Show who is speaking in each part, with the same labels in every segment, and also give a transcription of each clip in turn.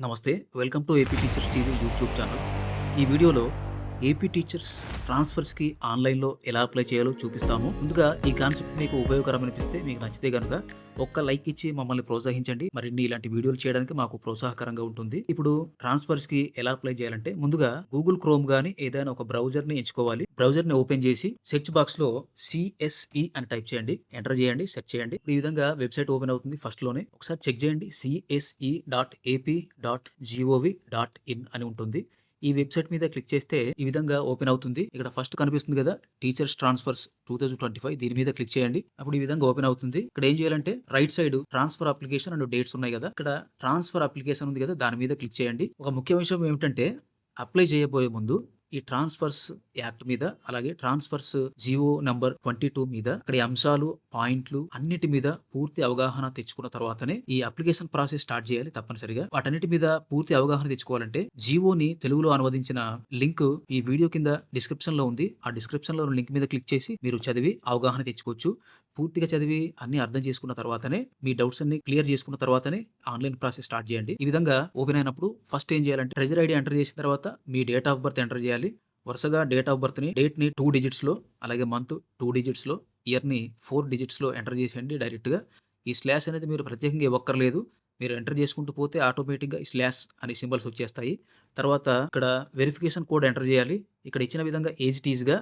Speaker 1: నమస్తే. Welcome to AP teachers TV YouTube channel. ఈ వీడియోలో ఏపీ టీచర్స్ ట్రాన్స్ఫర్స్కి ఆన్లైన్లో ఎలా అప్లై చేయాలో చూపిస్తాము. ముందుగా ఈ కాన్సెప్ట్ మీకు ఉపయోగకరం అనిపిస్తే మీకు నచ్చితే కనుక ఒక్క లైక్ ఇచ్చి మమ్మల్ని ప్రోత్సహించండి. మరిన్ని ఇలాంటి వీడియోలు చేయడానికి మాకు ప్రోత్సాహకరంగా ఉంటుంది. ఇప్పుడు ట్రాన్స్ఫర్స్కి ఎలా అప్లై చేయాలంటే ముందుగా గూగుల్ క్రోమ్ గానీ ఏదైనా ఒక బ్రౌజర్ని ఎంచుకోవాలి. బ్రౌజర్ని ఓపెన్ చేసి సెర్చ్ బాక్స్లో సిఎస్ఈ అని టైప్ చేయండి. ఎంటర్ చేయండి సెర్చ్ చేయండి. ఈ విధంగా వెబ్సైట్ ఓపెన్ అవుతుంది ఫస్ట్లోనే ఒకసారి చెక్ చేయండి CSE dot AP dot GOV dot in అని ఉంటుంది. ఈ వెబ్సైట్ మీద క్లిక్ చేస్తే ఈ విధంగా ఓపెన్ అవుతుంది. ఇక్కడ ఫస్ట్ కనిపిస్తుంది కదా teachers transfers two thousand twenty five దీని మీద క్లిక్ చేయండి. అప్పుడు ఈ విధంగా ఓపెన్ అవుతుంది. ఇక్కడ ఏం చేయాలంటే right side transfer application and dates ఉన్నాయి కదా ఇక్కడ ట్రాన్స్ఫర్ అప్లికేషన్ ఉంది కదా దాని మీద క్లిక్ చేయండి. ఒక ముఖ్య విషయం ఏమిటంటే అప్లై చేయబోయే ముందు ఈ ట్రాన్స్ఫర్స్ యాక్ట్ మీద అలాగే transfers GO number twenty two మీద ఇక్కడ అంశాలు పాయింట్లు అన్నిటి మీద పూర్తి అవగాహన తెచ్చుకున్న తర్వాతనే ఈ అప్లికేషన్ ప్రాసెస్ స్టార్ట్ చేయాలి తప్పనిసరిగా. వాటన్నిటి మీద పూర్తి అవగాహన తెచ్చుకోవాలంటే జియోని తెలుగులో అనువదించిన లింక్ ఈ వీడియో కింద డిస్క్రిప్షన్లో ఉంది. ఆ డిస్క్రిప్షన్లో లింక్ మీద క్లిక్ చేసి మీరు చదివి అవగాహన తెచ్చుకోవచ్చు. పూర్తిగా చదివి అన్ని అర్థం చేసుకున్న తర్వాతనే మీ డౌట్స్ అన్ని క్లియర్ చేసుకున్న తర్వాతనే ఆన్లైన్ ప్రాసెస్ స్టార్ట్ చేయండి. ఈ విధంగా ఓపెన్ అయినప్పుడు ఫస్ట్ ఏం చేయాలంటే ట్రెజర్ ఐడి ఎంటర్ చేసిన తర్వాత మీ డేట్ ఆఫ్ బర్త్ ఎంటర్ చేయాలి. వరుసగా డేట్ ఆఫ్ బర్త్ని డేట్ని టూ డిజిట్స్లో అలాగే మంత్ టూ డిజిట్స్లో ఇయర్ని ఫోర్ డిజిట్స్లో ఎంటర్ చేసేయండి డైరెక్ట్గా. ఈ స్లాష్ అనేది మీరు ప్రత్యేకంగా ఇవ్వక్కర్లేదు. మీరు ఎంటర్ చేసుకుంటూ పోతే ఆటోమేటిక్గా ఈ స్లాష్ అనే సింబల్స్ వచ్చేస్తాయి. తర్వాత ఇక్కడ వెరిఫికేషన్ కోడ్ ఎంటర్ చేయాలి. ఇక్కడ ఇచ్చిన విధంగా as టీజ్గా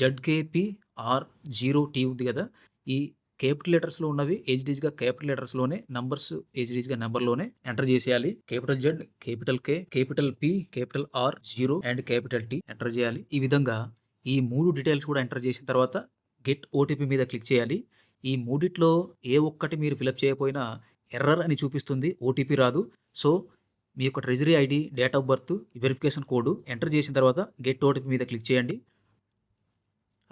Speaker 1: Z K P R zero T ఉంది కదా. ఈ కేపిటల్ లెటర్స్లో ఉన్నవి ఏజ్డీజ్గా కేపిటల్ లెటర్స్లోనే నంబర్స్ ఏజ్డీజ్గా నెంబర్లోనే ఎంటర్ చేసేయాలి. Capital Z capital K capital P capital R zero and capital T enter చేయాలి. ఈ విధంగా ఈ మూడు డీటెయిల్స్ కూడా ఎంటర్ చేసిన తర్వాత గెట్ ఓటీపీ మీద క్లిక్ చేయాలి. ఈ మూడిట్లో ఏ ఒక్కటి మీరు ఫిలప్ చేయకపోయినా ఎర్రర్ అని చూపిస్తుంది ఓటీపీ రాదు. సో మీ యొక్క treasury ID date of birth verification code enter చేసిన తర్వాత గెట్ ఓటీపీ మీద క్లిక్ చేయండి.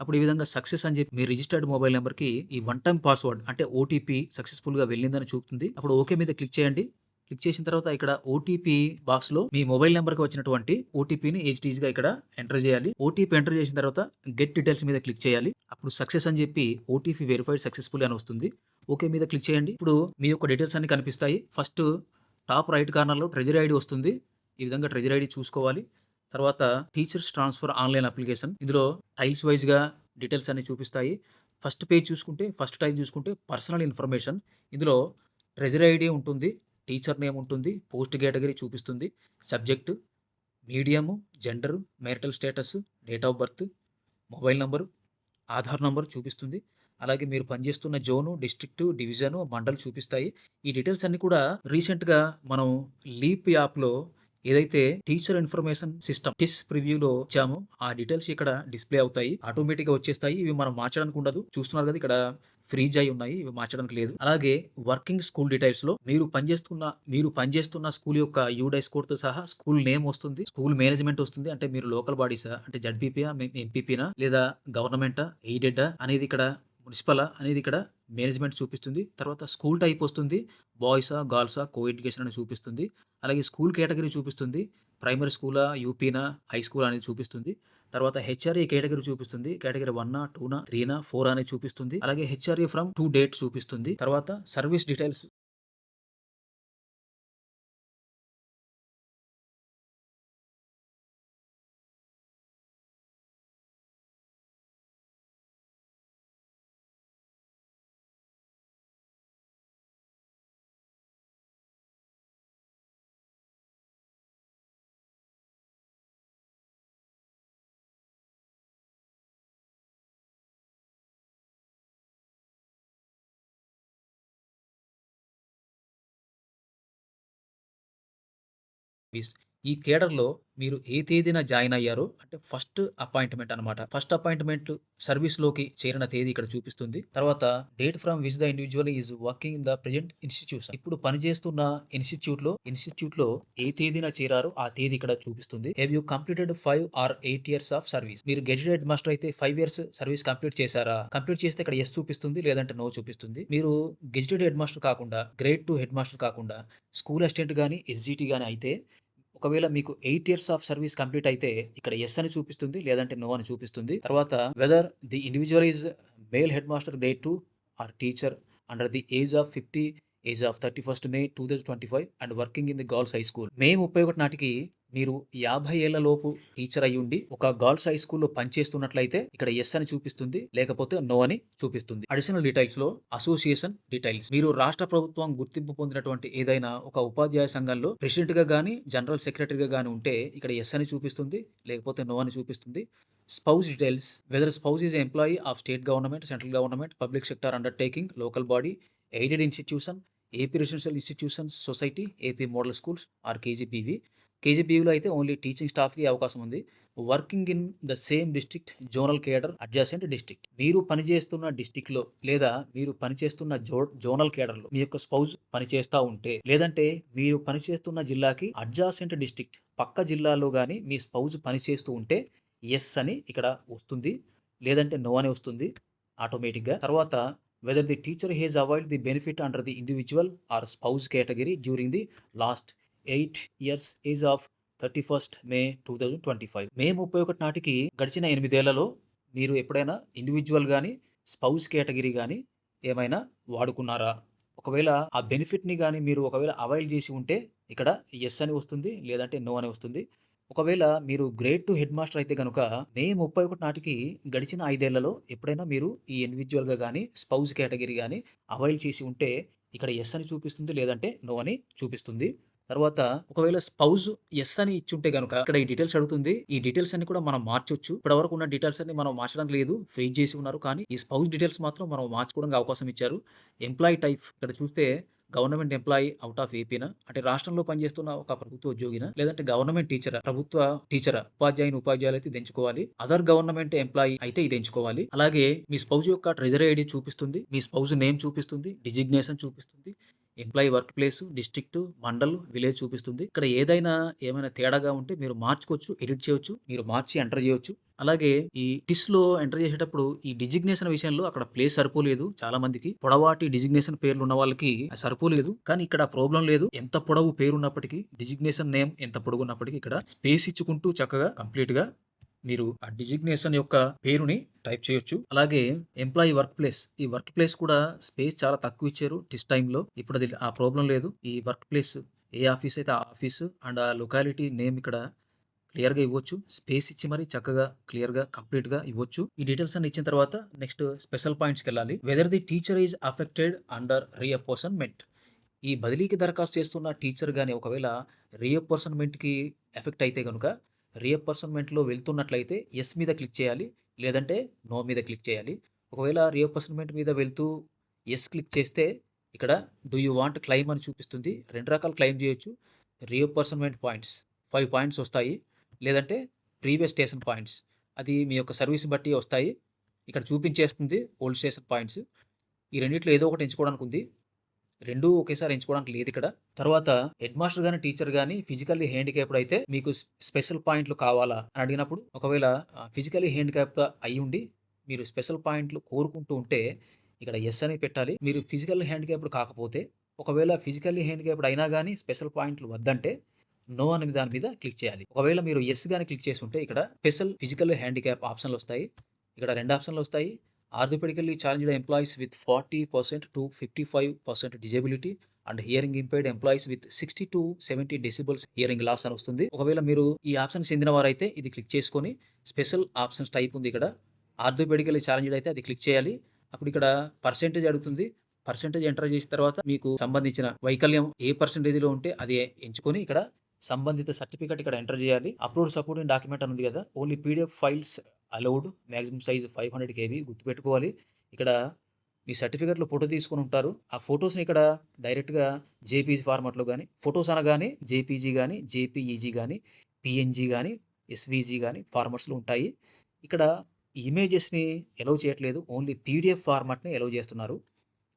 Speaker 1: అప్పుడు ఈ విధంగా సక్సెస్ అని చెప్పి మీ రిజిస్టర్డ్ మొబైల్ నెంబర్కి ఈ వన్ టైం పాస్వర్డ్ అంటే ఓటీపీ సక్సెస్ఫుల్గా వెళ్ళిందని చూపుతుంది. అప్పుడు ఓకే మీద క్లిక్ చేయండి. క్లిక్ చేసిన తర్వాత ఇక్కడ ఓటీపీ బాక్స్లో మీ మొబైల్ నెంబర్కి వచ్చినటువంటి ఓటీపీని హెచ్టీజ్గా ఇక్కడ ఎంటర్ చేయాలి. ఓటీపీ ఎంటర్ చేసిన తర్వాత గెట్ డీటెయిల్స్ మీద క్లిక్ చేయాలి. అప్పుడు సక్సెస్ అని చెప్పి ఓటీపీ వెరిఫైడ్ సక్సెస్ఫుల్ అని వస్తుంది. ఓకే మీద క్లిక్ చేయండి. ఇప్పుడు మీ యొక్క డీటెయిల్స్ అన్ని కనిపిస్తాయి. ఫస్ట్ టాప్ రైట్ కార్నర్లో ట్రెజరీ ఐడి వస్తుంది. ఈ విధంగా ట్రెజరీ ఐడి చూసుకోవాలి. తర్వాత టీచర్స్ ట్రాన్స్ఫర్ ఆన్లైన్ అప్లికేషన్. ఇందులో టైల్స్ వైజ్గా డీటెయిల్స్ అన్ని చూపిస్తాయి. ఫస్ట్ పేజ్ చూసుకుంటే ఫస్ట్ టైం చూసుకుంటే పర్సనల్ ఇన్ఫర్మేషన్. ఇందులో ట్రెజరీ ఐడి ఉంటుంది టీచర్ నేమ్ ఉంటుంది పోస్ట్ కేటగిరీ చూపిస్తుంది subject medium gender marital status date of birth mobile number Aadhaar number చూపిస్తుంది. అలాగే మీరు పనిచేస్తున్న జోను డిస్ట్రిక్ట్ డివిజను మండలు చూపిస్తాయి. ఈ డీటెయిల్స్ అన్నీ కూడా రీసెంట్గా మనం లీప్ యాప్లో ఏదైతే టీచర్ ఇన్ఫర్మేషన్ సిస్టమ్ టిస్ ప్రివ్యూలో ఇచ్చామో ఆ డీటెయిల్స్ ఇక్కడ డిస్ప్లే అవుతాయి. ఆటోమేటిక్గా వచ్చేస్తాయి. ఇవి మనం మార్చడానికి ఉండదు. చూస్తున్నారు కదా ఇక్కడ ఫ్రీజ్ అయి ఉన్నాయి. ఇవి మార్చడానికి లేదు. అలాగే వర్కింగ్ స్కూల్ డీటెయిల్స్లో మీరు పనిచేస్తున్న మీరు పనిచేస్తున్న స్కూల్ యొక్క యూడైస్ కోడ్తో సహా స్కూల్ నేమ్ వస్తుంది. స్కూల్ మేనేజ్మెంట్ వస్తుంది. అంటే మీరు లోకల్ బాడీసా? అంటే జడ్పీపీయా? ఎంపీపీనా? లేదా గవర్నమెంటా? ఎయిడెడ్ అనేది ఇక్కడ మున్సిపల్ అనేది ఇక్కడ మేనేజ్మెంట్ చూపిస్తుంది. తర్వాత స్కూల్ టైప్ వస్తుంది. బాయ్సా గర్ల్సా కో ఎడ్యుకేషన్ అని చూపిస్తుంది. అలాగే స్కూల్ కేటగిరీ చూపిస్తుంది. ప్రైమరీ స్కూలా యూపీనా హై స్కూల్ అనేది చూపిస్తుంది. తర్వాత హెచ్ఆర్ఏ కేటగిరీ చూపిస్తుంది. కేటగిరీ వన్ టూనా త్రీనా ఫోర్ అనేది చూపిస్తుంది. అలాగే హెచ్ఆర్ఏ ఫ్రమ్ టూ డేట్ చూపిస్తుంది. తర్వాత సర్వీస్ డీటెయిల్స్ ఫీస్ ఈ కేడర్లో మీరు ఏ తేదీన జాయిన్ అయ్యారో? అంటే ఫస్ట్ అపాయింట్మెంట్ అనమాట ఫస్ట్ అపాయింట్మెంట్ సర్వీస్లోకి చేరిన తేదీ ఇక్కడ చూపిస్తుంది. తర్వాత date from which the individual is working in the present institution ఇప్పుడు పనిచేస్తున్న ఇన్స్టిట్యూట్లో ఇన్స్టిట్యూట్లో ఏ తేదీన చేరారో ఆ తేదీ ఇక్కడ చూపిస్తుంది. Have you completed five or eight years of service మీరు గెజిటెడ్ మాస్టర్ అయితే ఫైవ్ ఇయర్స్ సర్వీస్ కంప్లీట్ చేశారా? కంప్లీట్ చేస్తే ఇక్కడ ఎస్ చూపిస్తుంది లేదంటే నో చూపిస్తుంది. మీరు గెజిటెడ్ హెడ్ మాస్టర్ కాకుండా గ్రేడ్ టూ హెడ్ మాస్టర్ కాకుండా స్కూల్ అసిస్టెంట్ కానీ ఎస్జిటి కానీ అయితే ఒకవేళ మీకు eight years of service complete అయితే ఇక్కడ ఎస్ అని చూపిస్తుంది లేదంటే నో అని చూపిస్తుంది. తర్వాత whether the individual is male head master grade two or teacher under the age of fifty age of thirty first May two thousand twenty five and working in the girls high school May ముప్పై ఒకటి నాటికి మీరు యాభై ఏళ్ళలోపు teacher అయి ఉండి ఒక girls high స్కూల్లో పనిచేస్తున్నట్లయితే ఇక్కడ ఎస్ అని చూపిస్తుంది లేకపోతే నో అని చూపిస్తుంది. అడిషనల్ డీటెయిల్స్లో అసోసియేషన్ డీటెయిల్స్ మీరు రాష్ట్ర ప్రభుత్వం గుర్తింపు పొందినటువంటి ఏదైనా ఒక ఉపాధ్యాయ సంఘంలో ప్రెసిడెంట్గా గానీ జనరల్ సెక్రటరీగా గానీ ఉంటే ఇక్కడ ఎస్ అని చూపిస్తుంది లేకపోతే నో అని చూపిస్తుంది. Spouse details whether spouse is employee of state government central government public sector undertaking local body aided institution AP residential institutions society AP model schools or KGBV కేజీపీవీలో అయితే ఓన్లీ టీచింగ్ స్టాఫ్కి అవకాశం ఉంది. Working in the same district zonal cadre adjacent district మీరు పనిచేస్తున్న డిస్ట్రిక్ట్లో లేదా మీరు పనిచేస్తున్న జో జోనల్ కేడర్లో మీ యొక్క స్పౌజ్ పనిచేస్తూ ఉంటే లేదంటే మీరు పనిచేస్తున్న జిల్లాకి అడ్జాసెంట్ డిస్ట్రిక్ట్ పక్క జిల్లాలో కానీ మీ స్పౌజ్ పనిచేస్తూ ఉంటే ఎస్ అని ఇక్కడ వస్తుంది. లేదంటే నో అని వస్తుంది ఆటోమేటిక్గా తర్వాత whether the teacher has availed the benefit under the individual or spouse category during the last eight years age of thirty first May two thousand twenty five. May ముప్పై ఒకటి నాటికి గడిచిన ఎనిమిదేళ్ళలో మీరు ఎప్పుడైనా ఇండివిజువల్ కానీ స్పౌజ్ కేటగిరీ కానీ ఏమైనా వాడుకున్నారా? ఒకవేళ ఆ బెనిఫిట్ని కానీ మీరు ఒకవేళ అవైల్ చేసి ఉంటే ఇక్కడ ఎస్ అని వస్తుంది లేదంటే నో అని వస్తుంది. ఒకవేళ మీరు గ్రేడ్ టు హెడ్ మాస్టర్ అయితే కనుక మే ముప్పై ఒకటి నాటికి గడిచిన ఐదేళ్ళలో ఎప్పుడైనా మీరు ఈ ఇండివిజువల్గా కానీ స్పౌజ్ కేటగిరీ కానీ అవైల్ చేసి ఉంటే ఇక్కడ ఎస్ అని చూపిస్తుంది లేదంటే నో అని చూపిస్తుంది. తర్వాత ఒకవేళ స్పౌజ్ ఎస్ అని ఇచ్చుంటే కనుక ఇక్కడ ఈ డీటెయిల్స్ అడుగుతుంది. ఈ డీటెయిల్స్ అన్ని కూడా మనం మార్చొచ్చు. ఇప్పటి వరకు ఉన్న డీటెయిల్స్ అన్ని మనం మార్చడం లేదు. ఫ్రీజ్ చేసి ఉన్నారు కానీ ఈ స్పౌజ్ డీటెయిల్స్ మాత్రం మనం మార్చుకోవడానికి అవకాశం ఇచ్చారు. ఎంప్లాయీ టైప్ ఇక్కడ చూస్తే గవర్నమెంట్ ఎంప్లాయీ అవుట్ ఆఫ్ ఏపీనా అంటే రాష్ట్రంలో పనిచేస్తున్న ఒక ప్రభుత్వ ఉద్యోగిన? లేదంటే గవర్నమెంట్ టీచర్ ప్రభుత్వ టీచర్ ఉపాధ్యాయుని ఉపాధ్యాయులు అయితే దించుకోవాలి ఎంచుకోవాలి. అదర్ గవర్నమెంట్ ఎంప్లాయీ అయితే ఇది ఎంచుకోవాలి. అలాగే మీ స్పౌజ్ యొక్క ట్రెజరీ ఐడి చూపిస్తుంది. మీ స్పౌజ్ నేమ్ చూపిస్తుంది. డిజిగ్నేషన్ చూపిస్తుంది. Employee work place district mandal village చూపిస్తుంది. ఇక్కడ ఏదైనా ఏమైనా తేడాగా ఉంటే మీరు మార్చుకోవచ్చు ఎడిట్ చేయొచ్చు మీరు మార్చి ఎంటర్ చేయొచ్చు. అలాగే ఈ టిస్లో ఎంటర్ చేసేటప్పుడు ఈ డిజిగ్నేషన్ విషయంలో అక్కడ ప్లేస్ సరిపోలేదు చాలా మందికి పొడవాటి డిజిగ్నేషన్ పేర్లు ఉన్న వాళ్ళకి సరిపోలేదు కానీ ఇక్కడ ప్రాబ్లం లేదు. ఎంత పొడవు పేరు ఉన్నప్పటికీ డిజిగ్నేషన్ నేమ్ ఎంత పొడవున్నప్పటికీ ఇక్కడ స్పేస్ ఇచ్చుకుంటూ చక్కగా కంప్లీట్గా మీరు ఆ డిజిగ్నేషన్ యొక్క పేరుని టైప్ చేయొచ్చు. అలాగే ఎంప్లాయీ వర్క్ ప్లేస్ ఈ వర్క్ ప్లేస్ కూడా స్పేస్ చాలా తక్కువ ఇచ్చారు టిస్ టైంలో. ఇప్పుడు అది ఆ ప్రాబ్లం లేదు. ఈ వర్క్ ప్లేస్ ఏ ఆఫీస్ అయితే ఆ ఆఫీస్ అండ్ ఆ లొకాలిటీ నేమ్ ఇక్కడ క్లియర్గా ఇవ్వచ్చు. స్పేస్ ఇచ్చి మరి చక్కగా క్లియర్గా కంప్లీట్గా ఇవ్వచ్చు. ఈ డీటెయిల్స్ అన్ని ఇచ్చిన తర్వాత నెక్స్ట్ స్పెషల్ పాయింట్స్కి వెళ్ళాలి. Whether the teacher is affected under reapportionment ఈ బదిలీకి దరఖాస్తు చేస్తున్న టీచర్ కానీ ఒకవేళ రీఅపోసన్మెంట్కి ఎఫెక్ట్ అయితే కనుక రీఅపర్సన్మెంట్లో వెళ్తున్నట్లయితే ఎస్ మీద క్లిక్ చేయాలి లేదంటే నో మీద క్లిక్ చేయాలి. ఒకవేళ రీఅపర్సన్మెంట్ మీద వెళ్తూ ఎస్ క్లిక్ చేస్తే ఇక్కడ డూ యూ వాంట్ క్లైమ్ అని చూపిస్తుంది. రెండు రకాల క్లైమ్ చేయొచ్చు. రీఅపర్సన్మెంట్ పాయింట్స్ ఫైవ్ పాయింట్స్ వస్తాయి. లేదంటే ప్రీవియస్ స్టేషన్ పాయింట్స్ అది మీ యొక్క సర్వీస్ బట్టి వస్తాయి. ఇక్కడ చూపించేస్తుంది ఓల్డ్ స్టేషన్ పాయింట్స్. ఈ రెండిట్లో ఏదో ఒకటి ఎంచుకోవడానికి ఉంది. రెండూ ఒకేసారి ఎంచుకోవడానికి లేదు ఇక్కడ. తర్వాత హెడ్ మాస్టర్ గాని టీచర్ గాని ఫిజికల్లీ హ్యాండిక్యాప్డ్ అయితే మీకు స్పెషల్ పాయింట్లు కావాలా అని అడిగినప్పుడు ఒకవేళ ఫిజికల్లీ హ్యాండిక్యాప్డ్ అయి ఉండి మీరు స్పెషల్ పాయింట్లు కోరుకుంటూ ఉంటే ఇక్కడ ఎస్ అని పెట్టాలి. మీరు ఫిజికల్ హ్యాండిక్యాప్డ్ కాకపోతే ఒకవేళ ఫిజికల్లీ హ్యాండిక్యాప్డ్ అయినా కానీ స్పెషల్ పాయింట్లు వద్దంటే నో అనే దాని మీద క్లిక్ చేయాలి. ఒకవేళ మీరు ఎస్ కానీ క్లిక్ చేసి ఉంటే ఇక్కడ స్పెషల్ ఫిజికల్ హ్యాండిక్యాప్ ఆప్షన్లు వస్తాయి. ఇక్కడ రెండు ఆప్షన్లు వస్తాయి. Orthopedically challenged employees with forty percent to fifty five percent disability and hearing impaired employees with sixty to seventy decibels hearing loss అని వస్తుంది. ఒకవేళ మీరు ఈ ఆప్షన్ చెందిన వారైతే ఇది క్లిక్ చేసుకొని స్పెషల్ ఆప్షన్స్ టైప్ ఉంది ఇక్కడ. ఆర్థోపెడికల్ ఛాలెంజ్డ్ అయితే అది క్లిక్ చేయాలి. అప్పుడు ఇక్కడ పర్సెంటేజ్ అడుగుతుంది. పర్సెంటేజ్ ఎంటర్ చేసిన తర్వాత మీకు సంబంధించిన వైకల్యం ఏ పర్సెంటేజ్లో ఉంటే అది ఎంచుకొని ఇక్కడ సంబంధిత సర్టిఫికేట్ ఇక్కడ ఎంటర్ చేయాలి. అప్లోడ్ సపోర్టింగ్ డాక్యుమెంట్ అని ఉంది కదా. Only PDF files allowed maximum size five hundred KB గుర్తుపెట్టుకోవాలి. ఇక్కడ మీ సర్టిఫికెట్లో ఫోటో తీసుకొని ఉంటారు. ఆ ఫొటోస్ని ఇక్కడ డైరెక్ట్గా జేపీజీ ఫార్మాట్లో కానీ ఫొటోస్ అనగానే జేపీజీ కానీ జేపీఈజీ కానీ పిఎన్జీ కానీ ఎస్వీజీ కానీ ఫార్మాట్స్లో ఉంటాయి. ఇక్కడ ఇమేజెస్ని ఎలవ్ చేయట్లేదు. ఓన్లీ పీడిఎఫ్ ఫార్మాట్ని ఎలవ్ చేస్తున్నారు.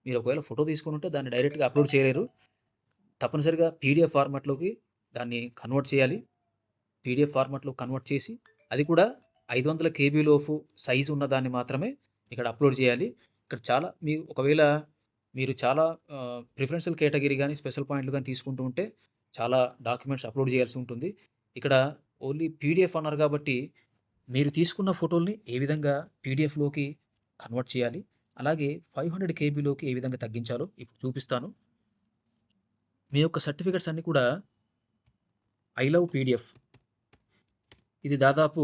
Speaker 1: మీరు ఒకవేళ ఫోటో తీసుకుని ఉంటే దాన్ని డైరెక్ట్గా అప్లోడ్ చేయలేరు. తప్పనిసరిగా పీడిఎఫ్ ఫార్మాట్లోకి దాన్ని కన్వర్ట్ చేయాలి. పీడిఎఫ్ ఫార్మాట్లో కన్వర్ట్ చేసి అది కూడా ఐదు వందల కేబీలోపు సైజు ఉన్న దాన్ని మాత్రమే ఇక్కడ అప్లోడ్ చేయాలి. ఇక్కడ చాలా మీ ఒకవేళ మీరు చాలా ప్రిఫరెన్షియల్ కేటగిరీ కానీ స్పెషల్ పాయింట్లు కానీ తీసుకుంటూ ఉంటే చాలా డాక్యుమెంట్స్ అప్లోడ్ చేయాల్సి ఉంటుంది. ఇక్కడ ఓన్లీ పీడిఎఫ్ అన్నారు కాబట్టి మీరు తీసుకున్న ఫోటోల్ని ఏ విధంగా పీడిఎఫ్లోకి కన్వర్ట్ చేయాలి అలాగే ఫైవ్ హండ్రెడ్ కేబీలోకి ఏ విధంగా తగ్గించాలో ఇప్పుడు చూపిస్తాను. మీ యొక్క సర్టిఫికెట్స్ అన్నీ కూడా ఐ లవ్ పీడిఎఫ్. ఇది దాదాపు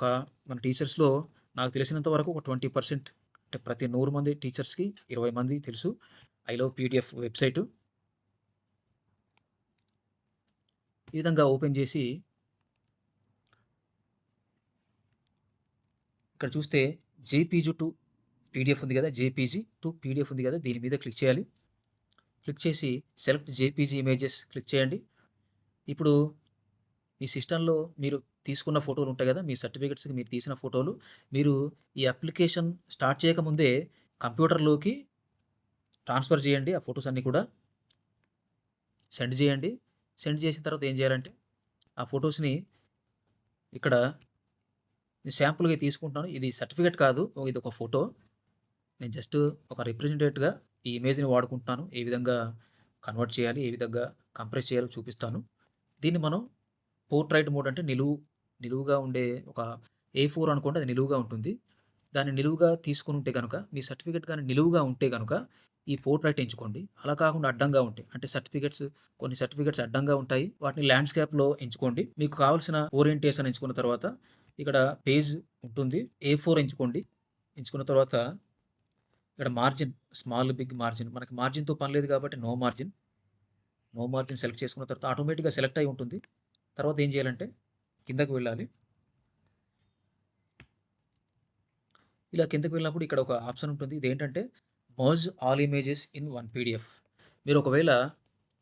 Speaker 1: ఒక మన టీచర్స్‌లో నాకు తెలిసినంత వరకు ఒక 20% అంటే ప్రతి నూరు మంది టీచర్స్‌కి 20 మంది తెలుసు. I love PDF website. ఈ విధంగా ఓపెన్ చేసి ఇక్కడ చూస్తే జేపీజీ టు పీడిఎఫ్ ఉంది కదా! జేపీజీ టు పీడిఎఫ్ ఉంది కదా! దీని మీద క్లిక్ చేయాలి. క్లిక్ చేసి సెలెక్ట్ జేపీజీ ఇమేజెస్ క్లిక్ చేయండి. ఇప్పుడు మీ సిస్టంలో మీరు తీసుకున్న ఫోటోలు ఉంటాయి కదా! మీ సర్టిఫికేట్స్‌కి మీరు తీసిన ఫోటోలు మీరు ఈ అప్లికేషన్ స్టార్ట్ చేయకముందే కంప్యూటర్‌లోకి ట్రాన్స్‌ఫర్ చేయండి ఆ ఫొటోస్ అన్నీ కూడా. సెండ్ చేయండి. సెండ్ చేసిన తర్వాత ఏం చేయాలంటే ఆ ఫొటోస్ని ఇక్కడ శాంపుల్‌గా తీసుకుంటున్నాను. ఇది సర్టిఫికేట్ కాదు. ఇది ఒక ఫోటో. నేను జస్ట్ ఒక రిప్రజెంటేటివ్‌గా ఈ ఇమేజ్‌ని వాడుకుంటున్నాను. ఏ విధంగా కన్వర్ట్ చేయాలి, ఏ విధంగా కంప్రెస్ చేయాలో చూపిస్తాను. దీన్ని మనం పోర్ట్రైట్ మోడ్ అంటే నిలువు నిలువుగా ఉండే ఒక ఏ ఫోర్ అనుకోండి అది నిలువుగా ఉంటుంది. దాన్ని నిలువుగా తీసుకొని ఉంటే కనుక మీ సర్టిఫికేట్ కానీ నిలువుగా ఉంటే కనుక ఈ పోర్ట్రైట్ ఎంచుకోండి. అలా కాకుండా అడ్డంగా ఉంటాయి. అంటే సర్టిఫికేట్స్ కొన్ని సర్టిఫికేట్స్ అడ్డంగా ఉంటాయి. వాటిని ల్యాండ్‌స్కేప్‌లో ఎంచుకోండి. మీకు కావాల్సిన ఓరియంటేషన్ ఎంచుకున్న తర్వాత ఇక్కడ పేజ్ ఉంటుంది. ఏ ఫోర్ ఎంచుకోండి. ఎంచుకున్న తర్వాత ఇక్కడ మార్జిన్ స్మాల్, బిగ్ మార్జిన్ మనకి మార్జిన్‌తో పని లేదు కాబట్టి no margin. No margin select చేసుకున్న తర్వాత ఆటోమేటిక్‌గా సెలెక్ట్ అయి ఉంటుంది. తర్వాత ఏం చేయాలంటే కిందకి వెళ్ళాలి. ఇలా కిందకు వెళ్ళినప్పుడు ఇక్కడ ఒక ఆప్షన్ ఉంటుంది. ఇదేంటంటే merge all images in one PDF. మీరు ఒకవేళ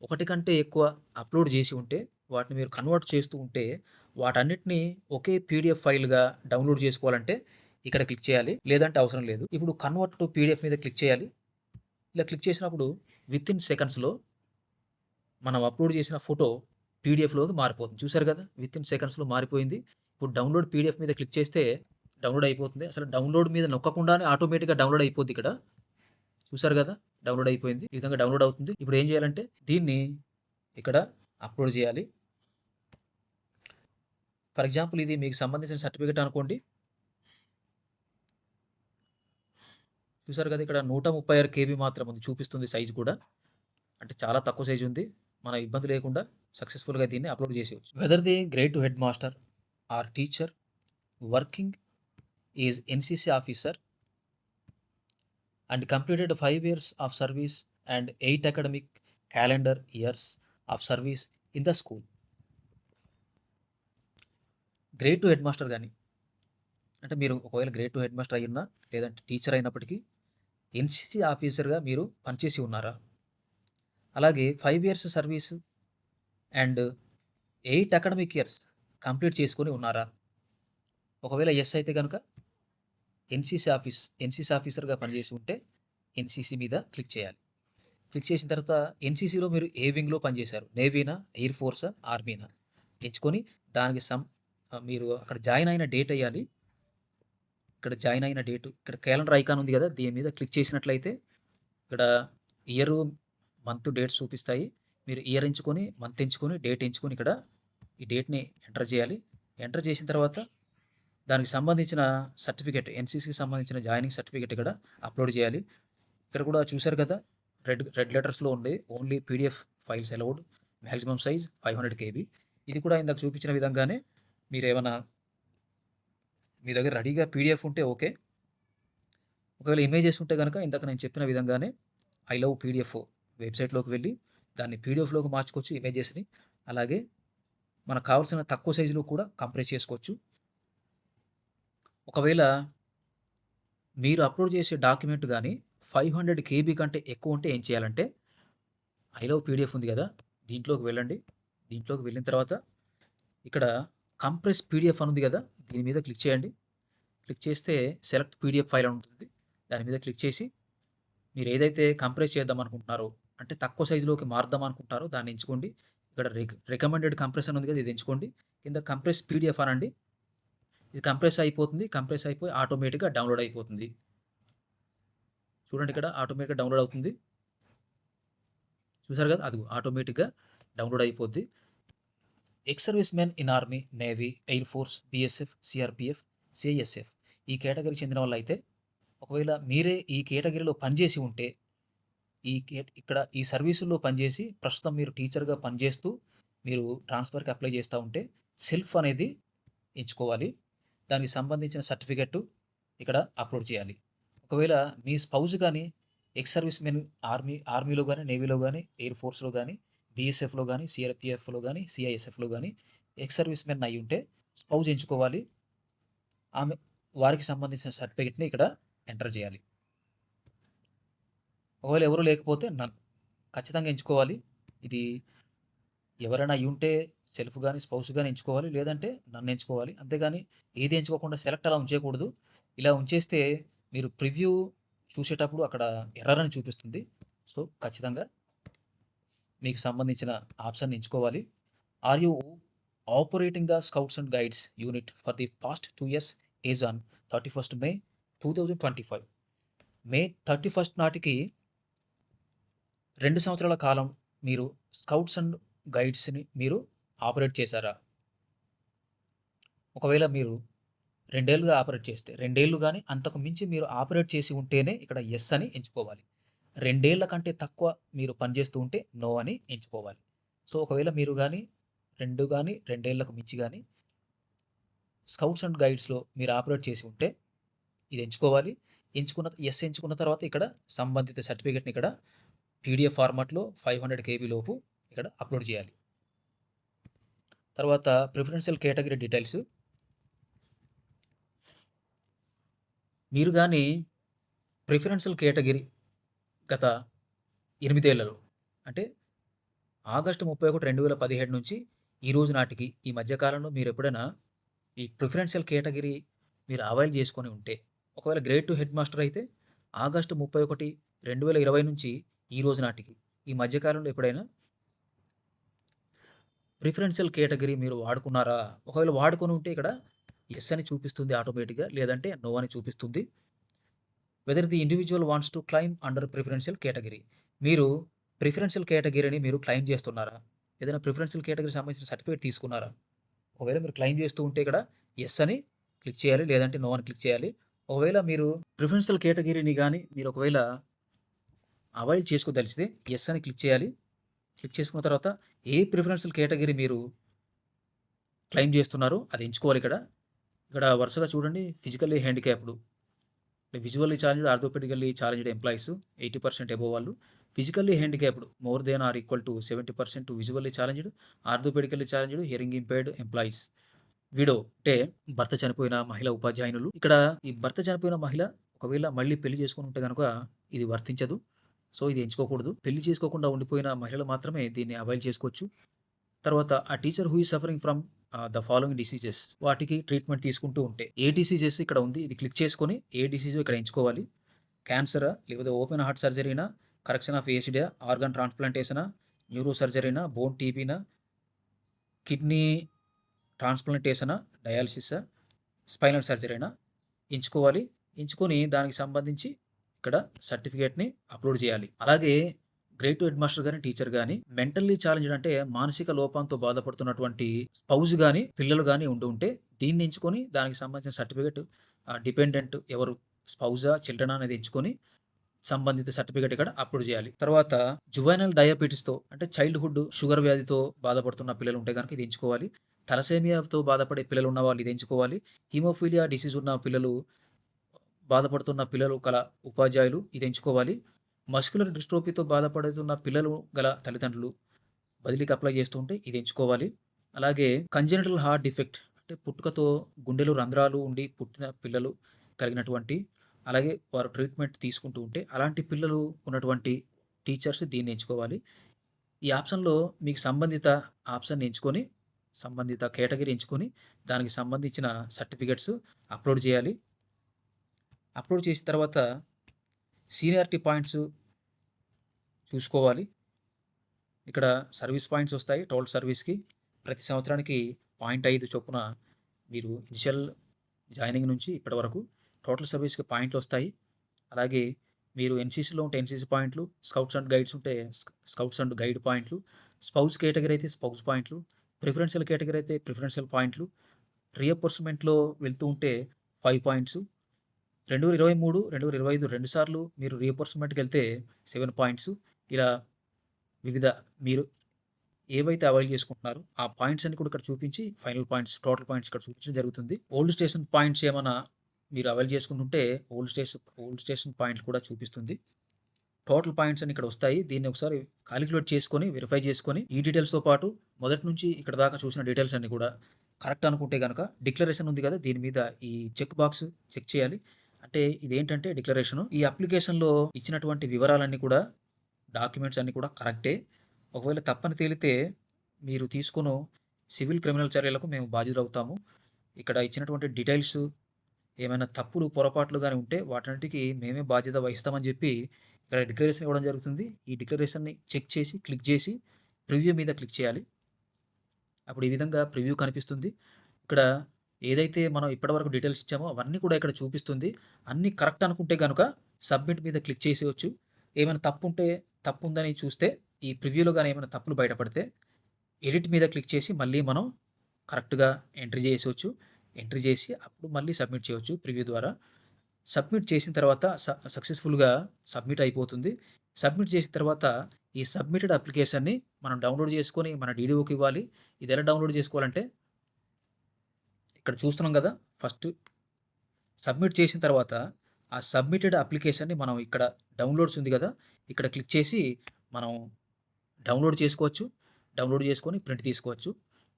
Speaker 1: ఒకటి కంటే ఎక్కువ అప్‌లోడ్ చేసి ఉంటే వాటిని మీరు కన్వర్ట్ చేస్తూ ఉంటే వాటన్నిటిని ఒకే పీడిఎఫ్ ఫైల్‌గా డౌన్‌లోడ్ చేసుకోవాలంటే ఇక్కడ క్లిక్ చేయాలి. లేదంటే అవసరం లేదు. ఇప్పుడు కన్వర్ట్ టు పీడిఎఫ్ మీద క్లిక్ చేయాలి. ఇలా క్లిక్ చేసినప్పుడు వితిన్ సెకండ్స్‌లో మనం అప్‌లోడ్ చేసిన ఫోటో పీడిఎఫ్‌లోకి మారిపోతుంది. చూసారు కదా! విత్ ఇన్ సెకండ్స్‌లో మారిపోయింది. ఇప్పుడు డౌన్‌లోడ్ పీడిఎఫ్ మీద క్లిక్ చేస్తే డౌన్‌లోడ్ అయిపోతుంది. అసలు డౌన్‌లోడ్ మీద నొక్కకుండానే ఆటోమేటిక్‌గా డౌన్‌లోడ్ అయిపోద్ది ఇక్కడ. చూసారు కదా! డౌన్‌లోడ్ అయిపోయింది. ఈ విధంగా డౌన్‌లోడ్ అవుతుంది. ఇప్పుడు ఏం చేయాలంటే దీన్ని ఇక్కడ అప్‌లోడ్ చేయాలి. ఫర్ ఎగ్జాంపుల్ ఇది మీకు సంబంధించిన సర్టిఫికేట్ అనుకోండి. చూసారు కదా! ఇక్కడ 136 కేబీ మాత్రం ఉంది. చూపిస్తుంది సైజ్ కూడా. అంటే చాలా తక్కువ సైజ్ ఉంది. మన ఇబ్బంది లేకుండా సక్సెస్‌ఫుల్‌గా దీన్ని upload చేసేవచ్చు whether the grade two head master or teacher working is NCC officer and completed five years of service and eight academic calendar years of service in the school. Grade two head master కానీ అంటే మీరు ఒకవేళ grade two head master అయ్యున్నా లేదంటే teacher అయినప్పటికీ NCC ఆఫీసర్‌గా మీరు పనిచేసి ఉన్నారా? అలాగే five years service and eight academic years complete చేసుకొని ఉన్నారా? ఒకవేళ ఎస్ అయితే కనుక ఎన్‌సీసీ ఆఫీస్ ఎన్‌సీసీ ఆఫీసర్‌గా పనిచేసి ఉంటే ఎన్‌సీసీ మీద క్లిక్ చేయాలి. క్లిక్ చేసిన తర్వాత ఎన్‌సీసీలో మీరు ఏ వింగ్‌లో పనిచేశారు? నేవీనా? ఎయిర్ ఫోర్సా? ఆర్మీనా? ఎంచుకొని దానికి సం మీరు అక్కడ జాయిన్ అయిన డేట్ ఎయ్యాలి. ఇక్కడ జాయిన్ అయిన డేటు ఇక్కడ క్యాలెండర్ ఐకాన్ ఉంది కదా! దీని మీద క్లిక్ చేసినట్లయితే ఇక్కడ ఇయరు, మంత్, డేట్స్ చూపిస్తాయి. మీరు ఇయర్ ఎంచుకొని, మంత్ ఎంచుకొని, డేట్ ఎంచుకొని ఇక్కడ ఈ డేట్‌ని ఎంటర్ చేయాలి. ఎంటర్ చేసిన తర్వాత దానికి సంబంధించిన సర్టిఫికేట్ ఎన్‌సీసీకి సంబంధించిన జాయినింగ్ సర్టిఫికేట్ ఇక్కడ అప్‌లోడ్ చేయాలి. ఇక్కడ కూడా చూసారు కదా! రెడ్ రెడ్ లెటర్స్‌లో ఉండే only PDF files allowed. Maximum size 500 KB. ఇది కూడా ఇందాక చూపించిన విధంగానే మీరు ఏమైనా మీ దగ్గర రెడీగా పీడిఎఫ్ ఉంటే ఓకే. ఒకవేళ ఇమేజెస్ ఉంటే కనుక ఇందాక నేను చెప్పిన విధంగానే ఐ లవ్ పీడిఎఫ్ వెబ్‌సైట్‌లోకి వెళ్ళి దాన్ని పీడిఎఫ్‌లోకి మార్చుకోవచ్చు ఇమేజెస్‌ని. అలాగే మనకు కావాల్సిన తక్కువ సైజులో కూడా కంప్రెస్ చేసుకోవచ్చు. ఒకవేళ మీరు అప్‌లోడ్ చేసే డాక్యుమెంట్ కానీ ఫైవ్ హండ్రెడ్ కేబీ కంటే ఎక్కువ ఉంటే ఏం చేయాలంటే ఐ లవ్ పీడిఎఫ్ ఉంది కదా! దీంట్లోకి వెళ్ళండి. దీంట్లోకి వెళ్ళిన తర్వాత ఇక్కడ కంప్రెస్ పీడిఎఫ్ అని ఉంది కదా! దీని మీద క్లిక్ చేయండి. క్లిక్ చేస్తే సెలెక్ట్ పీడిఎఫ్ ఫైల్ అని ఉంటుంది. దాని మీద క్లిక్ చేసి మీరు ఏదైతే కంప్రెస్ చేద్దాం అనుకుంటున్నారో అంటే తక్కువ సైజులోకి మార్దాం అనుకుంటారో దాన్ని ఎంచుకోండి. ఇక్కడ రికమెండెడ్ కంప్రెషన్ ఉంది కదా! ఇది ఎంచుకోండి. కింద కంప్రెస్ పీడిఎఫ్ అనండి. ఇది కంప్రెస్ అయిపోతుంది. కంప్రెస్ అయిపోయి ఆటోమేటిక్‌గా డౌన్‌లోడ్ అయిపోతుంది. చూడండి ఇక్కడ ఆటోమేటిక్‌గా డౌన్‌లోడ్ అవుతుంది. చూసారు కదా! అది ఆటోమేటిక్‌గా డౌన్‌లోడ్ అయిపోద్ది. Ex servicemen in army, navy, air force, BSF, CRPF CISF ఈ కేటగిరీకి చెందిన వాళ్ళు అయితే ఒకవేళ మీరే ఈ కేటగిరీలో పనిచేసి ఉంటే ఈ ఇక్కడ ఈ సర్వీసుల్లో పనిచేసి ప్రస్తుతం మీరు టీచర్‌గా పనిచేస్తూ మీరు ట్రాన్స్‌ఫర్‌కి అప్లై చేస్తూ ఉంటే సెల్ఫ్ అనేది ఎంచుకోవాలి. దానికి సంబంధించిన సర్టిఫికేట్టు ఇక్కడ అప్‌లోడ్ చేయాలి. ఒకవేళ మీ స్పౌజ్ కానీ ఎక్స్ సర్వీస్ మెన్ ఆర్మీ ఆర్మీలో కానీ నేవీలో కానీ ఎయిర్ ఫోర్స్‌లో కానీ బీఎస్ఎఫ్‌లో కానీ సిఆర్పిఎఫ్లో కానీ సిఐఎస్ఎఫ్లో కానీ ఎక్స్ సర్వీస్ మెన్ అయి ఉంటే స్పౌజ్ ఎంచుకోవాలి. ఆమె వారికి సంబంధించిన సర్టిఫికెట్ని ఇక్కడ ఎంటర్ చేయాలి. ఒకవేళ ఎవరు లేకపోతే నన్. ఖచ్చితంగా ఎంచుకోవాలి. ఇది ఎవరైనా ఉంటే సెల్ఫ్ కానీ స్పౌస్ కానీ ఎంచుకోవాలి. లేదంటే నన్ను ఎంచుకోవాలి. అంతేగాని ఏది ఎంచుకోకుండా సెలెక్ట్ అలా ఉంచేయకూడదు. ఇలా ఉంచేస్తే మీరు ప్రివ్యూ చూసేటప్పుడు అక్కడ ఎర్రర్ అని చూపిస్తుంది. సో, ఖచ్చితంగా మీకు సంబంధించిన ఆప్షన్‌ని ఎంచుకోవాలి. Are you operating the scouts and guides unit for the past two years age on 31st May 2025 May 31st నాటికి రెండు సంవత్సరాల కాలం మీరు స్కౌట్స్ అండ్ గైడ్స్‌ని మీరు ఆపరేట్ చేశారా? ఒకవేళ మీరు రెండేళ్ళుగా ఆపరేట్ చేస్తే రెండేళ్ళు కానీ అంతకు మించి మీరు ఆపరేట్ చేసి ఉంటేనే ఇక్కడ ఎస్ అని ఎంచుకోవాలి. రెండేళ్ళ కంటే తక్కువ మీరు పనిచేస్తూ ఉంటే నో అని ఎంచుకోవాలి. సో, ఒకవేళ మీరు కానీ రెండు కానీ రెండేళ్ళకు మించి కానీ స్కౌట్స్ అండ్ గైడ్స్‌లో మీరు ఆపరేట్ చేసి ఉంటే ఇది ఎంచుకోవాలి. ఎంచుకున్న ఎస్ ఎంచుకున్న తర్వాత ఇక్కడ సంబంధిత సర్టిఫికేట్‌ని ఇక్కడ పీడీఎఫ్ ఫార్మాట్‌లో 500 కేబీ లోపు ఇక్కడ అప్‌లోడ్ చేయాలి. తర్వాత ప్రిఫరెన్షియల్ కేటగిరీ డీటెయిల్స్ మీరు కానీ ప్రిఫరెన్షియల్ కేటగిరీ గత ఎనిమిదేళ్ళలో అంటే ఆగస్టు 31, 2017 నుంచి ఈ రోజు నాటికి ఈ మధ్యకాలంలో మీరు ఎప్పుడైనా ఈ ప్రిఫరెన్షియల్ కేటగిరీ మీరు అవైల్ చేసుకొని ఉంటే, ఒకవేళ గ్రేడ్ టు హెడ్ మాస్టర్ అయితే ఆగస్టు 31, 2020 నుంచి ఈ రోజు నాటికి ఈ మధ్యకాలంలో ఎప్పుడైనా ప్రిఫరెన్షియల్ కేటగిరీ మీరు వాడుకున్నారా? ఒకవేళ వాడుకొని ఉంటే ఇక్కడ ఎస్ అని చూపిస్తుంది ఆటోమేటిక్‌గా. లేదంటే నో అని చూపిస్తుంది. Whether the individual wants to claim under preferential category మీరు ప్రిఫరెన్షియల్ కేటగిరీని మీరు క్లెయిమ్ చేస్తున్నారా? ఏదైనా ప్రిఫరెన్షియల్ కేటగిరీ సంబంధించిన సర్టిఫికేట్ తీసుకున్నారా? ఒకవేళ మీరు క్లెయిమ్ చేస్తూ ఉంటే ఇక్కడ ఎస్ అని క్లిక్ చేయాలి. లేదంటే నో అని క్లిక్ చేయాలి. ఒకవేళ మీరు ప్రిఫరెన్షియల్ కేటగిరీని కానీ మీరు ఒకవేళ అవైల్ చేసుకోదలిస్తే ఎస్ అని క్లిక్ చేయాలి. క్లిక్ చేసుకున్న తర్వాత ఏ ప్రిఫరెన్షియల్ కేటగిరీ మీరు క్లెయిమ్ చేస్తున్నారో అది ఎంచుకోవాలి ఇక్కడ. ఇక్కడ వరుసగా చూడండి physically handicapped, visually challenged, orthopedically challenged employees 80% above వాళ్ళు. Physically handicapped more then or equal to 70% visually challenged, orthopedically challenged, hearing impaired employees. Widow అంటే భర్త చనిపోయిన మహిళ ఉపాధ్యాయునులు. ఇక్కడ ఈ భర్త చనిపోయిన మహిళ ఒకవేళ మళ్ళీ పెళ్ళి చేసుకుని ఉంటే కనుక ఇది వర్తించదు. సో, ఇది ఎంచుకోకూడదు. పెళ్ళి చేసుకోకుండా ఉండిపోయిన మహిళలు మాత్రమే దీన్ని అవైల్ చేసుకోవచ్చు. తర్వాత ఆ teacher who is suffering from the following diseases వాటికి ట్రీట్మెంట్ తీసుకుంటూ ఉంటే ఏ డిసీజెస్ ఇక్కడ ఉంది. ఇది క్లిక్ చేసుకొని ఏ డిసీజ్ ఇక్కడ ఎంచుకోవాలి. క్యాన్సరా? లేకపోతే ఓపెన్ హార్ట్ సర్జరీనా? కరెక్షన్ ఆఫ్ ఏసిడా? ఆర్గాన్ ట్రాన్స్‌ప్లాంటేషనా? న్యూరో సర్జరీనా? బోన్ టీబీనా? కిడ్నీ ట్రాన్స్‌ప్లాంటేషనా? డయాలసిసా స్పైనల్ సర్జరీనా? ఎంచుకోవాలి. ఎంచుకొని దానికి సంబంధించి ఇక్కడ సర్టిఫికేట్‌ని అప్‌లోడ్ చేయాలి. అలాగే గ్రేట్ హెడ్ మాస్టర్ కానీ టీచర్ కానీ మెంటల్లీ ఛాలెంజ్ అంటే మానసిక లోపంతో బాధపడుతున్నటువంటి స్పౌజ్ కానీ పిల్లలు కానీ ఉండి ఉంటే దీన్ని ఎంచుకొని దానికి సంబంధించిన సర్టిఫికేట్ డిపెండెంట్ ఎవరు స్పౌజా చిల్డ్రన్ అనేది ఎంచుకొని సంబంధిత సర్టిఫికేట్ ఇక్కడ అప్‌లోడ్ చేయాలి. తర్వాత జువైనల్ డయాబెటిస్‌తో అంటే చైల్డ్‌హుడ్ షుగర్ వ్యాధితో బాధపడుతున్న పిల్లలు ఉంటే గనుక ఇది ఎంచుకోవాలి. తలసేమియాతో బాధపడే పిల్లలు ఉన్నవాళ్ళు ఇది ఎంచుకోవాలి. హిమోఫిలియా డిసీజ్ ఉన్న పిల్లలు బాధపడుతున్న పిల్లలు గల ఉపాధ్యాయులు ఇది ఎంచుకోవాలి. మస్కులర్ డిస్ట్రోపీతో బాధపడుతున్న పిల్లలు గల తల్లిదండ్రులు బదిలీకి అప్లై చేస్తుంటే ఇది ఎంచుకోవాలి. అలాగే కంజెనిటల్ హార్ట్ డిఫెక్ట్ అంటే పుట్టుకతో గుండెలు రంధ్రాలు ఉండి పుట్టిన పిల్లలు కలిగినటువంటి అలాగే వారు ట్రీట్మెంట్ తీసుకుంటూ ఉంటే అలాంటి పిల్లలు ఉన్నటువంటి టీచర్స్ దీన్ని ఎంచుకోవాలి. ఈ ఆప్షన్‌లో మీకు సంబంధిత ఆప్షన్ ఎంచుకొని సంబంధిత కేటగిరీ ఎంచుకొని దానికి సంబంధించిన సర్టిఫికేట్స్ అప్‌లోడ్ చేయాలి. అప్‌లోడ్ చేసిన తర్వాత సీనియారిటీ పాయింట్స్ చూసుకోవాలి. ఇక్కడ సర్వీస్ పాయింట్స్ వస్తాయి టోటల్ సర్వీస్‌కి. ప్రతి సంవత్సరానికి 0.5 చొప్పున మీరు ఇనిషియల్ జాయినింగ్ నుంచి ఇప్పటి వరకు టోటల్ సర్వీస్‌కి పాయింట్లు వస్తాయి. అలాగే మీరు ఎన్‌సీసీలో ఉంటే ఎన్‌సీసీ పాయింట్లు, స్కౌట్స్ అండ్ గైడ్స్ ఉంటే స్కౌట్స్ అండ్ గైడ్ పాయింట్లు, స్పౌజ్ కేటగిరీ అయితే స్పౌస్ పాయింట్లు, ప్రిఫరెన్షియల్ కేటగిరీ అయితే ప్రిఫరెన్షియల్ పాయింట్లు, రీఎంబర్స్‌మెంట్‌లో వెళ్తూ ఉంటే ఫైవ్ పాయింట్స్. రెండు వేల ఇరవై మూడు రెండు వేల ఇరవై ఐదు రెండు సార్లు మీరు రీఎంబర్స్మెంట్కి వెళ్తే సెవెన్ పాయింట్స్ ఇలా వివిధ మీరు ఏవైతే అవైల్ చేసుకుంటున్నారో ఆ పాయింట్స్ అన్ని కూడా ఇక్కడ చూపించి ఫైనల్ పాయింట్స్ టోటల్ పాయింట్స్ ఇక్కడ చూపించడం జరుగుతుంది. ఓల్డ్ స్టేషన్ పాయింట్స్ ఏమైనా మీరు అవైల్ చేసుకుంటుంటే old station old station points కూడా చూపిస్తుంది. టోటల్ పాయింట్స్ అని ఇక్కడ వస్తాయి. దీన్ని ఒకసారి కాలిక్యులేట్ చేసుకొని వెరిఫై చేసుకొని ఈ డీటెయిల్స్తో పాటు మొదటి నుంచి ఇక్కడ దాకా చూసిన డీటెయిల్స్ అన్ని కూడా కరెక్ట్ అనుకుంటే కనుక డిక్లరేషన్ ఉంది కదా దీని మీద ఈ చెక్ బాక్స్ చెక్ చేయాలి. అంటే ఇదేంటంటే డిక్లరేషన్? ఈ అప్లికేషన్లో ఇచ్చినటువంటి వివరాలన్నీ కూడా డాక్యుమెంట్స్ అన్నీ కూడా కరెక్టే. ఒకవేళ తప్పని తేలితే మీరు తీసుకున్న సివిల్ క్రిమినల్ చర్యలకు మేము బాధ్యులవుతాము. ఇక్కడ ఇచ్చినటువంటి డీటెయిల్స్ ఏమైనా తప్పులు పొరపాట్లు కానీ ఉంటే వాటన్నిటికీ మేమే బాధ్యత వహిస్తామని చెప్పి ఇక్కడ డిక్లరేషన్ ఇవ్వడం జరుగుతుంది. ఈ డిక్లరేషన్ని చెక్ చేసి క్లిక్ చేసి ప్రివ్యూ మీద క్లిక్ చేయాలి. అప్పుడు ఈ విధంగా ప్రివ్యూ కనిపిస్తుంది. ఇక్కడ ఏదైతే మనం ఇప్పటివరకు డీటెయిల్స్ ఇచ్చామో అవన్నీ కూడా ఇక్కడ చూపిస్తుంది. అన్నీ కరెక్ట్ అనుకుంటే కనుక సబ్మిట్ మీద క్లిక్ చేసేయచ్చు. ఏమైనా తప్పు ఉంటే తప్పు ఉందని చూస్తే ఈ ప్రివ్యూలో కానీ ఏమైనా తప్పులు బయటపడితే ఎడిట్ మీద క్లిక్ చేసి మళ్ళీ మనం కరెక్ట్గా ఎంట్రీ చేసేవచ్చు ఎంట్రీ చేసి అప్పుడు మళ్ళీ సబ్మిట్ చేయవచ్చు ప్రివ్యూ ద్వారా. సబ్మిట్ చేసిన తర్వాత సక్సెస్ఫుల్గా సబ్మిట్ అయిపోతుంది. సబ్మిట్ చేసిన తర్వాత ఈ సబ్మిటెడ్ అప్లికేషన్ని మనం డౌన్లోడ్ చేసుకొని మన డీడీఓకి ఇవ్వాలి. ఇది ఎలా డౌన్లోడ్ చేసుకోవాలంటే ఇక్కడ చూస్తున్నాం కదా ఫస్ట్ సబ్మిట్ చేసిన తర్వాత ఆ సబ్మిటెడ్ అప్లికేషన్ని మనం ఇక్కడ డౌన్లోడ్స్ ఉంది కదా ఇక్కడ క్లిక్ చేసి మనం డౌన్లోడ్ చేసుకోవచ్చు. డౌన్లోడ్ చేసుకొని ప్రింట్ తీసుకోవచ్చు.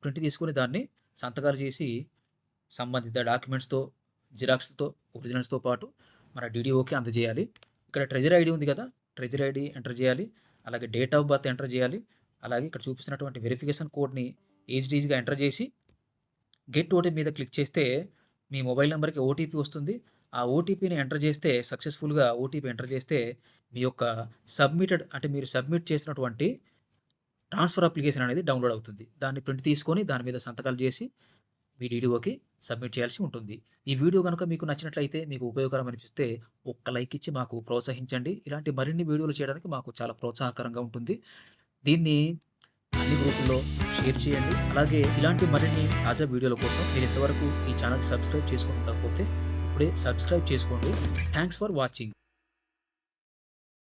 Speaker 1: ప్రింట్ తీసుకొని దాన్ని సంతకాలు చేసి సంబంధిత డాక్యుమెంట్స్తో జిరాక్స్తో ఒరిజినల్స్తో పాటు మన డీడీఓకి అందజేయాలి. ఇక్కడ ట్రెజరీ ఐడి ఉంది కదా ట్రెజరీ ఐడి ఎంటర్ చేయాలి. అలాగే డేట్ ఆఫ్ బర్త్ ఎంటర్ చేయాలి. అలాగే ఇక్కడ చూపిస్తున్నటువంటి వెరిఫికేషన్ కోడ్ని ఏజ్డీజ్గా ఎంటర్ చేసి గెట్ ఓటీపీ మీద క్లిక్ చేస్తే మీ మొబైల్ నెంబర్కి ఓటీపీ వస్తుంది. ఆ ఓటీపీని ఎంటర్ చేస్తే సక్సెస్ఫుల్గా ఓటీపీ ఎంటర్ చేస్తే మీ యొక్క సబ్మిటెడ్ అంటే మీరు సబ్మిట్ చేసినటువంటి ట్రాన్స్ఫర్ అప్లికేషన్ అనేది డౌన్లోడ్ అవుతుంది. దాన్ని ప్రింట్ తీసుకొని దాని మీద సంతకాలు చేసి మీ డీడీఓకి సబ్మిట్ చేయాల్సి ఉంటుంది. ఈ వీడియో కనుక మీకు నచ్చినట్లయితే మీకు ఉపయోగకరం అనిపిస్తే ఒక్క లైక్ ఇచ్చి మాకు ప్రోత్సహించండి. ఇలాంటి మరిన్ని వీడియోలు చేయడానికి మాకు చాలా ప్రోత్సాహకరంగా ఉంటుంది. దీన్ని అన్ని గ్రూపుల్లో షేర్ చేయండి. అలాగే ఇలాంటి మరిన్ని తాజా వీడియోల కోసం మీరు ఇంతవరకు ఈ ఛానల్ సబ్స్క్రైబ్ చేసుకోకపోతే ఇప్పుడే సబ్స్క్రైబ్ చేసుకోండి. Thanks for watching.